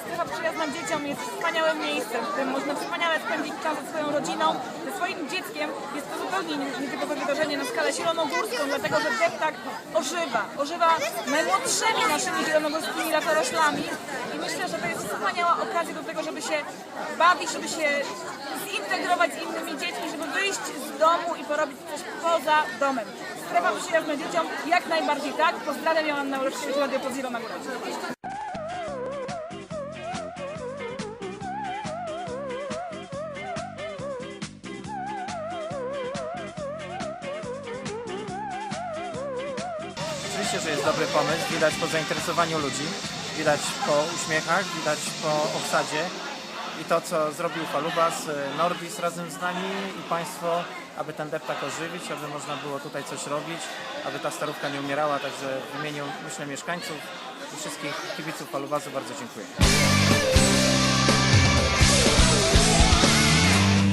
strefa, strefa przyjazna dzieciom jest wspaniałym miejscem, w którym można wspaniale spędzić czas ze swoją rodziną, ze swoim dzieckiem. Jest to zupełnie nie- nietypowe wydarzenie na skalę zielonogórską, dlatego że deptak ożywa. Ożywa najmłodszymi naszymi zielonogórskimi latoroślami i myślę, że to jest wspaniała okazja do tego, żeby się bawić, żeby się zintegrować z innymi dziećmi, żeby wyjść z domu i porobić coś poza domem. Strefa przyjazna dzieciom, jak najbardziej tak. Pozdrawiam, Joanna Ureszkiewicz, Radio Podzielona Oczywiście, że jest dobry pomysł, widać po zainteresowaniu ludzi, widać po uśmiechach, widać po obsadzie i to, co zrobił Falubas, e, Nordis razem z nami i Państwo, aby ten deptak ożywić, aby można było tutaj coś robić, aby ta starówka nie umierała, także w imieniu, myślę, mieszkańców i wszystkich kibiców Falubasu bardzo dziękuję.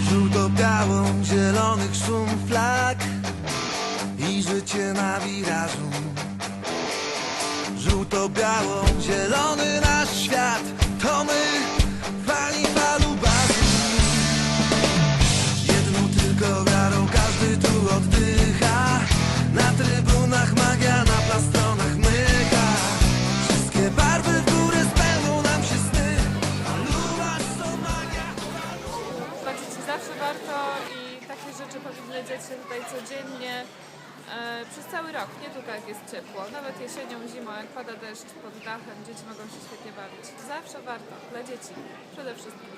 Żółto-białą, zielonych szum flag i życie na wirażu. Żółto-białą, zielony nasz świat, to my, fani falu bazu. Jedną tylko wiarą każdy tu oddycha, na trybunach magia, na plastronach mycha. Wszystkie barwy w górę spełnią nam się sny, falubasz to magia. Dzieci zawsze warto i takie rzeczy powinny dziać się tutaj codziennie przez cały rok, nie tylko jak jest ciepło, nawet jesienią, zimą, jak pada deszcz pod dachem, dzieci mogą się świetnie bawić. Zawsze warto, dla dzieci przede wszystkim.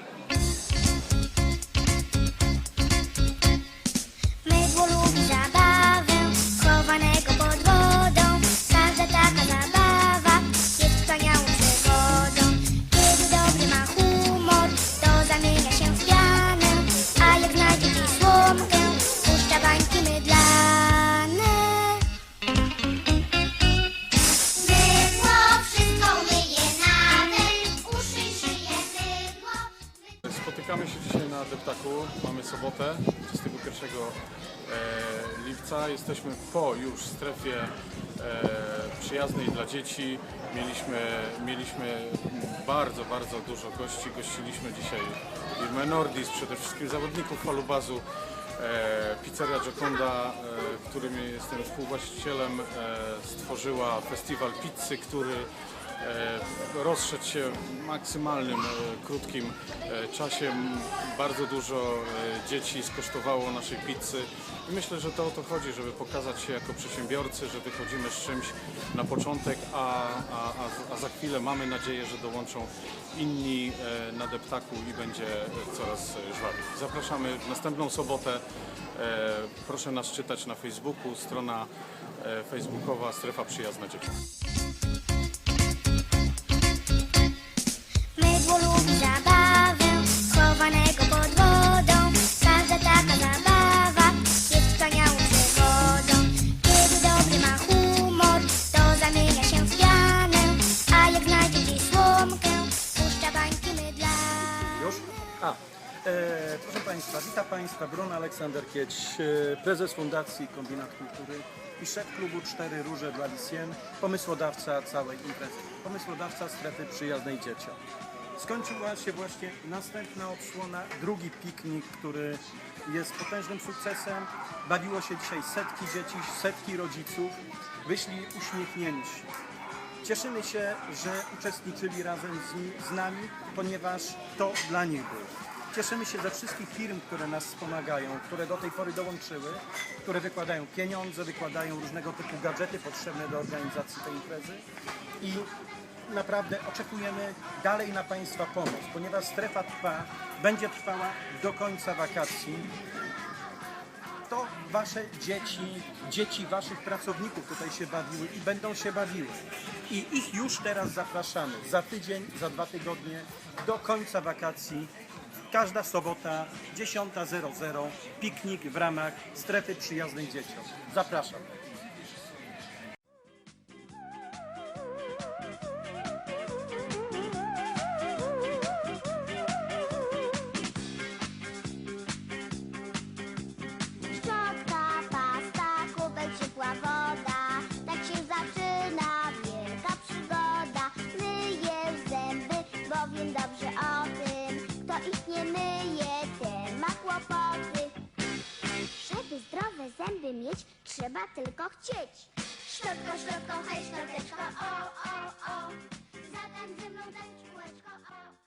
Spotykamy się dzisiaj na Deptaku. Mamy sobotę 21 e, lipca. Jesteśmy po już strefie e, przyjaznej dla dzieci. Mieliśmy, mieliśmy bardzo, bardzo dużo gości. Gościliśmy dzisiaj firmę Nordis, przede wszystkim zawodników falubazu. E, Pizzeria Gioconda, którym jestem współwłaścicielem, stworzyła festiwal pizzy, który rozszedł się w maksymalnym, e, krótkim e, czasie. Bardzo dużo e, dzieci skosztowało naszej pizzy i myślę, że to o to chodzi, żeby pokazać się jako przedsiębiorcy, że wychodzimy z czymś na początek, a, a, a, za chwilę mamy nadzieję, że dołączą inni e, na deptaku i będzie e, coraz e, żwawiej. Zapraszamy w następną sobotę. E, Proszę nas czytać na Facebooku, strona e, facebookowa Strefa Przyjazna Dzieciom. E, proszę Państwa, witam Państwa, Brun Aleksander Kieć, e, prezes Fundacji Kombinat Kultury i szef klubu Cztery Róże dla Lisien, pomysłodawca całej imprezy, pomysłodawca strefy przyjaznej dzieciom. Skończyła się właśnie następna odsłona, drugi piknik, który jest potężnym sukcesem. Bawiło się dzisiaj setki dzieci, setki rodziców, wyszli uśmiechnięci. Cieszymy się, że uczestniczyli razem z, z nami, ponieważ to dla nich było. Cieszymy się ze wszystkich firm, które nas wspomagają, które do tej pory dołączyły, które wykładają pieniądze, wykładają różnego typu gadżety potrzebne do organizacji tej imprezy i naprawdę oczekujemy dalej na Państwa pomoc, ponieważ strefa trwa, będzie trwała do końca wakacji to wasze dzieci, dzieci waszych pracowników tutaj się bawiły i będą się bawiły. I ich już teraz zapraszamy za tydzień, za dwa tygodnie, do końca wakacji. Każda sobota 10.00 piknik w ramach strefy przyjaznej dzieciom. Zapraszam. zdrowe zęby mieć, trzeba tylko chcieć. Szczotko, szczotko, hej, szczoteczko, o, o, o. Zatań ze mną, tańcz kółeczko, o.